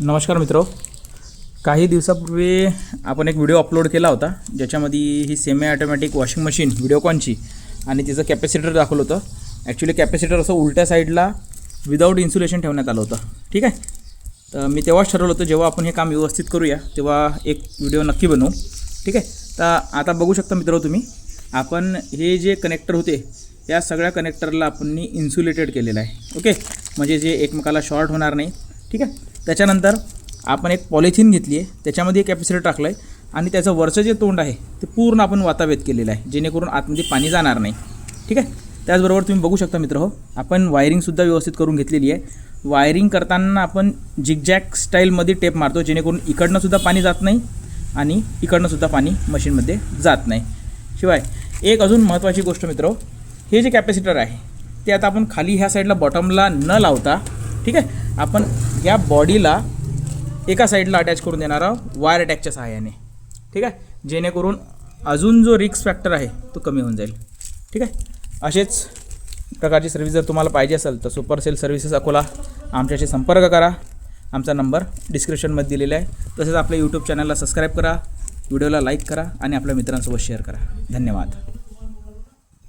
नमस्कार मित्र. काही दिवसापूर्वी आपण एक व्हिडिओ अपलोड केला होता ज्याच्यामध्ये ही सेमी ऑटोमॅटिक वॉशिंग मशीन व्हिडिओकॉनची आणि तिचं कॅपॅसिटर दाखवलं होतं. ॲक्च्युली कॅपॅसिटर असं उलट्या साईडला विदाऊट इन्सुलेशन ठेवण्यात आलं होतं. ठीक आहे? तर मी तेव्हाच ठरवलं होतं जेव्हा आपण हे काम व्यवस्थित करूया तेव्हा एक व्हिडिओ नक्की बनवू. ठीक आहे? तर आता बघू शकता मित्र तुम्ही आपण हे जे कनेक्टर होते या सगळ्या कनेक्टरला आपण इन्सुलेटेड केलेलं आहे. ओके म्हणजे जे एकमेकाला शॉर्ट होणार नाही. ठीक आहे? त्याच्यानंतर आपण एक पॉलिथिन घेतली आहे. त्याच्यामध्ये एक कॅपॅसिटर टाकलं आहे. आणि त्याचं वरचं जे तोंड आहे ते पूर्ण आपण वातावेत केलेलं आहे. जेणेकरून आतमध्ये पाणी जाणार नाही. ठीक आहे? त्याचबरोबर तुम्ही बघू शकता मित्र हो आपण वायरिंगसुद्धा व्यवस्थित करून घेतलेली आहे. वायरिंग करताना आपण जिगजॅक स्टाईलमध्ये टेप मारतो जेणेकरून इकडनं सुद्धा पाणी जात नाही आणि इकडनंसुद्धा पाणी मशीनमध्ये जात नाही. शिवाय एक अजून महत्त्वाची गोष्ट मित्र हो, हे जे कॅपॅसिटर आहे ते आता आपण खाली ह्या साईडला बॉटमला न लावता ठीक आहे आपण या बॉडीला एका साईडला अटॅच करून देणार आहोत वायर अटॅकच्या सहाय्याने. ठीक आहे? जेणेकरून अजून जो रिक्स फॅक्टर आहे तो कमी होऊन जाईल. ठीक आहे? असेच प्रकारची सर्व्हिस जर तुम्हाला पाहिजे असेल तर सुपर सेल सर्व्हिसेस अकोला आमच्याशी संपर्क करा. आमचा नंबर डिस्क्रिप्शनमध्ये दिलेला आहे. तसेच आपल्या यूट्यूब चॅनलला सबस्क्राईब करा. व्हिडिओला लाईक करा आणि आपल्या मित्रांसोबत शेअर करा. धन्यवाद.